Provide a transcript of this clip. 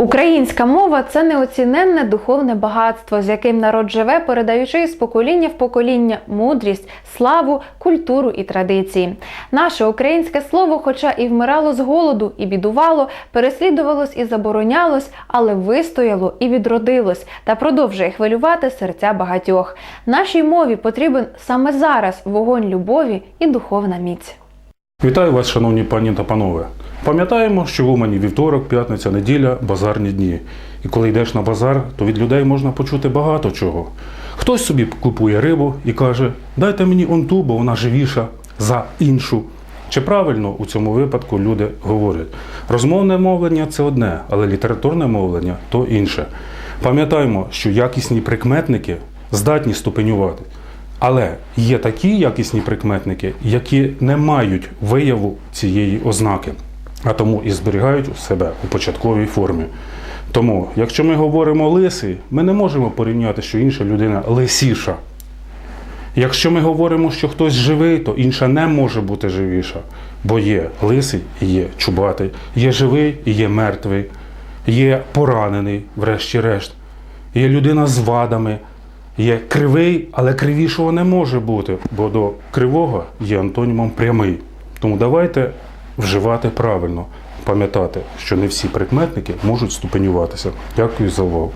Українська мова це неоціненне духовне багатство, з яким народ живе, передаючи з покоління в покоління мудрість, славу, культуру і традиції. Наше українське слово, хоча і вмирало з голоду, і бідувало, переслідувалось і заборонялось, але вистояло і відродилось та продовжує хвилювати серця багатьох. Нашій мові потрібен саме зараз вогонь любові і духовна міць. Вітаю вас, шановні пані та панове. Пам'ятаємо, що в Умані вівторок, п'ятниця, неділя базарні дні. І коли йдеш на базар, то від людей можна почути багато чого. Хтось собі купує рибу і каже: дайте мені он ту, бо вона живіша за іншу. Чи правильно у цьому випадку люди говорять? Розмовне мовлення це одне, але літературне мовлення то інше. Пам'ятаємо, що якісні прикметники здатні ступенювати. Але є такі якісні прикметники, які не мають вияву цієї ознаки, а тому і зберігають у себе у початковій формі. Тому, якщо ми говоримо лисий, ми не можемо порівняти, що інша людина лисіша. Якщо ми говоримо, що хтось живий, то інша не може бути живіша, бо є лисий є чубатий, є живий є мертвий, є поранений, врешті-решт, є людина з вадами, є кривий, але кривішого не може бути, бо до кривого є антонімом прямий. Тому давайте вживати правильно, пам'ятати, що не всі прикметники можуть ступенюватися. Дякую за увагу.